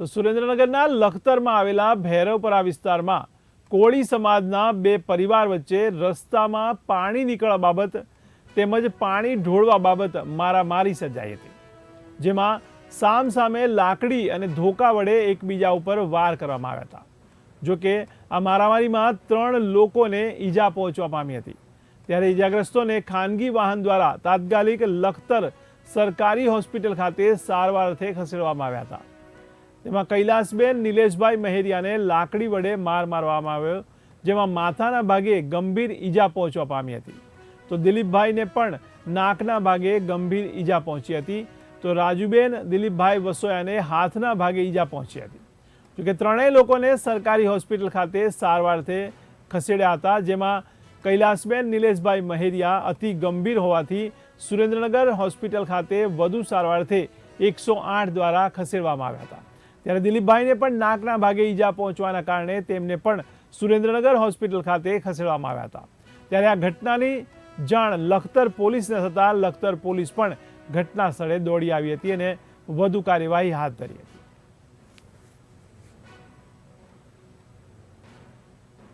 તો સુરેન્દ્રનગરના લખતરમાં આવેલા ભૈરવપરા વિસ્તારમાં કોળી સમાજના બે પરિવાર વચ્ચે રસ્તામાં પાણી નીકળવા બાબત તેમજ પાણી ઢોળવા બાબત મારામારી સર્જાઈ હતી, જેમાં સામ સામે લાકડી અને ધોકા વડે એકબીજા ઉપર વાર કરવામાં આવ્યા હતા. જો કે આ મારામારીમાં ત્રણ લોકોને ઈજા પહોંચવા પામી હતી. ત્યારે ઈજાગ્રસ્તોને ખાનગી વાહન દ્વારા તાત્કાલિક લખતર સરકારી હોસ્પિટલ ખાતે સારવાર અર્થે ખસેડવામાં આવ્યા હતા. તેમાં કૈલાસબેન નિલેશભાઈ મહેરિયાને લાકડી વડે માર મારવામાં આવ્યો, જેમાં માથાના ભાગે ગંભીર ઈજા પહોંચવા પામી હતી. તો દિલીપભાઈને પણ નાકના ભાગે ગંભીર ઈજા પહોંચી હતી. તો રાજુબેન દિલીપભાઈ વસોયાને હાથના ભાગે ઈજા પહોંચી હતી. જોકે ત્રણેય લોકોને સરકારી હોસ્પિટલ ખાતે સારવારથી ખસેડ્યા હતા, જેમાં કૈલાસબેન નિલેશભાઈ મહેરિયા અતિ ગંભીર હોવાથી સુરેન્દ્રનગર હોસ્પિટલ ખાતે વધુ સારવારથી એકસો આઠ દ્વારા ખસેડવામાં આવ્યા હતા. ત્યારે દિલીપભાઈને પણ નાકના ભાગે ઈજા પહોંચવાના કારણે તેમને પણ સુરેન્દ્રનગર હોસ્પિટલ ખાતે ખસેડવામાં આવ્યા હતા. ત્યારે આ ઘટનાની જાણ લખતર પોલીસને થતાં લખતર પોલીસ પણ ઘટના સ્થળે દોડી આવી હતી અને વધુ કાર્યવાહી હાથ ધરી હતી.